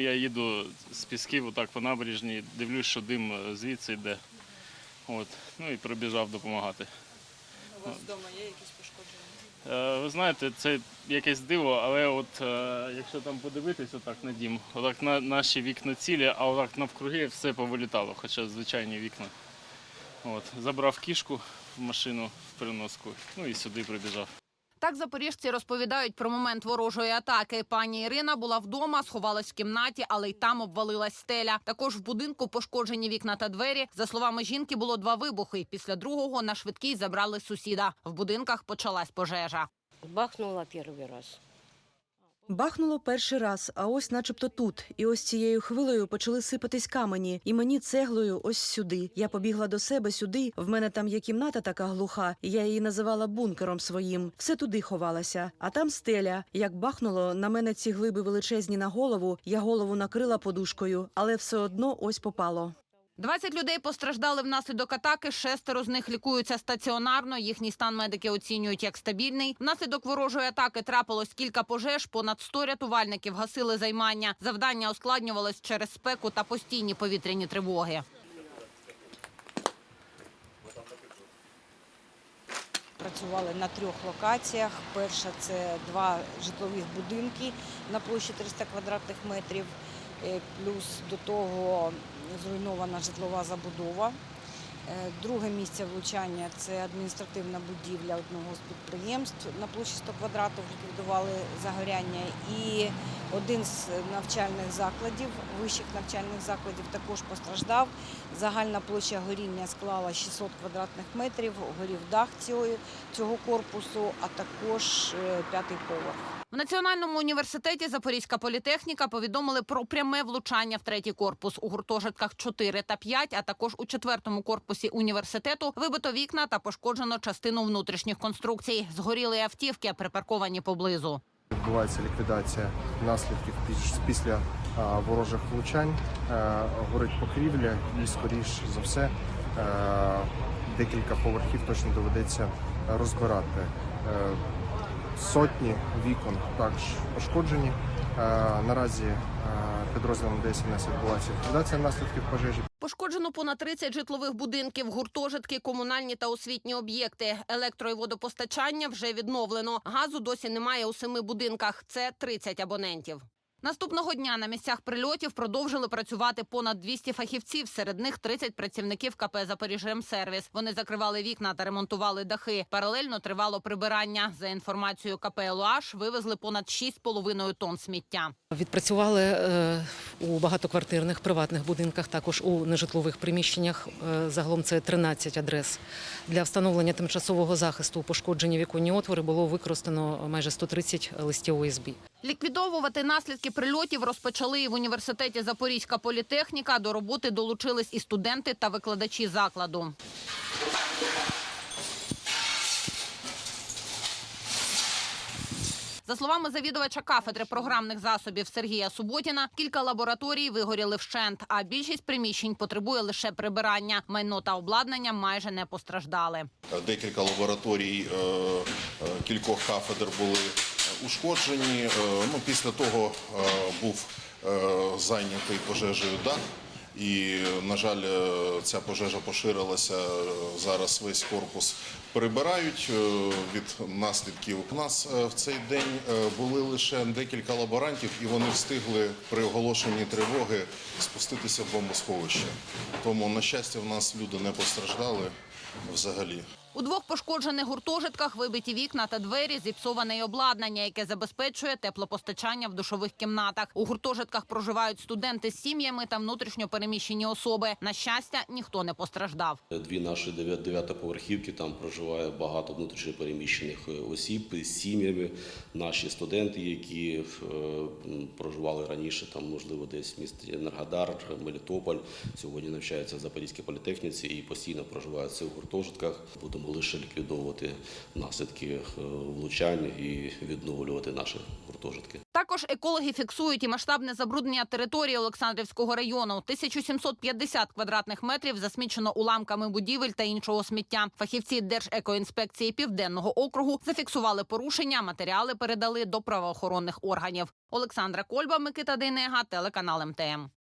Я їду з пісків отак по набережній, дивлюсь, що дим е, звідси йде. От. Ну і прибіжав допомагати. У вас вдома є якісь пошкодження? Е, Ви знаєте, це якесь диво, але от е, якщо там подивитись отак на дім, отак на наші вікна цілі, а отак навкруги все повилітало, хоча звичайні вікна. От. Забрав кішку в машину в переноску, ну і сюди прибіжав. Так запоріжці розповідають про момент ворожої атаки. Пані Ірина була вдома, сховалась в кімнаті, але й там обвалилась стеля. Також в будинку пошкоджені вікна та двері. За словами жінки, було два вибухи. Після другого на швидкій забрали сусіда. В будинках почалась пожежа. Бахнула перший раз. Бахнуло перший раз, а ось начебто тут. І ось цією хвилею почали сипатись камені, і мені цеглою ось сюди. Я побігла до себе сюди. В мене там є кімната така глуха, і я її називала бункером своїм. Все туди ховалася. А там стеля. Як бахнуло, на мене ці глиби величезні на голову. Я голову накрила подушкою, але все одно ось попало. 20 людей постраждали внаслідок атаки. Шестеро з них лікуються стаціонарно. Їхній стан медики оцінюють як стабільний. Внаслідок ворожої атаки трапилось кілька пожеж. Понад 100 рятувальників гасили займання. Завдання ускладнювалось через спеку та постійні повітряні тривоги. Працювали на трьох локаціях. Перша це два житлових будинки на площі 300 квадратних метрів. Е, Плюс до того зруйнована житлова забудова. Е, Друге місце влучання це адміністративна будівля одного з підприємств на площі 100 квадратів ліквідували загоряння. І один з навчальних закладів, вищих навчальних закладів, також постраждав. Загальна площа горіння склала 600 квадратних метрів, горів дах цього корпусу, а також е, п'ятий поверх. В Національному університеті Запорізька політехніка повідомили про пряме влучання в третій корпус у гуртожитках 4 та 5, а також у четвертому корпусі університету вибито вікна та пошкоджено частину внутрішніх конструкцій. Згоріли автівки, припарковані поблизу. Відбувається ліквідація наслідків піс- після ворожих влучань. Е, Горить покрівля і, скоріш за все, е, декілька поверхів точно доведеться розбирати. Сотні вікон також пошкоджені. Е, Наразі е, підрозділом ДСНС відбулася ліквідація наслідків пожежі. Пошкоджено понад 30 житлових будинків, гуртожитки, комунальні та освітні об'єкти. Електро- і водопостачання вже відновлено. Газу досі немає у семи будинках. Це 30 абонентів. Наступного дня на місцях прильотів продовжили працювати понад 200 фахівців. Серед них 30 працівників КП «Запоріжремсервіс». Вони закривали вікна та ремонтували дахи. Паралельно тривало прибирання. За інформацією КП «ЛУАШ» вивезли понад 6,5 тонн сміття. Відпрацювали е, у багатоквартирних приватних будинках, також у нежитлових приміщеннях. Е, Загалом це 13 адрес. Для встановлення тимчасового захисту у пошкоджені віконні отвори було використано майже 130 листів ОСБ. Ліквідовувати наслідки прильотів розпочали і в університеті Запорізька політехніка. До роботи долучились і студенти та викладачі закладу. За словами завідувача кафедри програмних засобів Сергія Суботіна, кілька лабораторій вигоріли вщент, а більшість приміщень потребує лише прибирання. Майно та обладнання майже не постраждали. Декілька лабораторій е, е, кількох кафедр були ушкоджені. Е, Ну, після того е, був е, зайнятий пожежею дах. І, на жаль, е, ця пожежа поширилася. Е, Зараз весь корпус прибирають е, від наслідків. У нас в цей день були лише декілька лаборантів, і вони встигли при оголошенні тривоги спуститися в бомбосховище. Тому, на щастя, в нас люди не постраждали взагалі. У двох пошкоджених гуртожитках вибиті вікна та двері, зіпсоване й обладнання, яке забезпечує теплопостачання в душових кімнатах. У гуртожитках проживають студенти з сім'ями та внутрішньо переміщені особи. На щастя, ніхто не постраждав. Дві наші дев'я- дев'ятоповерхівки, там проживає багато внутрішньопереміщених е, осіб з сім'ями. Наші студенти, які е, проживали раніше, там можливо десь в місті Енергодар, Мелітополь, сьогодні навчаються в Запорізькій політехніці і постійно проживають в гуртожитках. Будемо лише ліквідовувати наслідки е, влучань і відновлювати наші гуртожитки. Також екологи фіксують і масштабне забруднення території Олександрівського району. 1750 квадратних метрів засмічено уламками будівель та іншого сміття. Фахівці Держекоінспекції Південного округу зафіксували порушення, матеріали передали до правоохоронних органів. Олександра Кольба, Микита Дейнега, телеканал МТМ.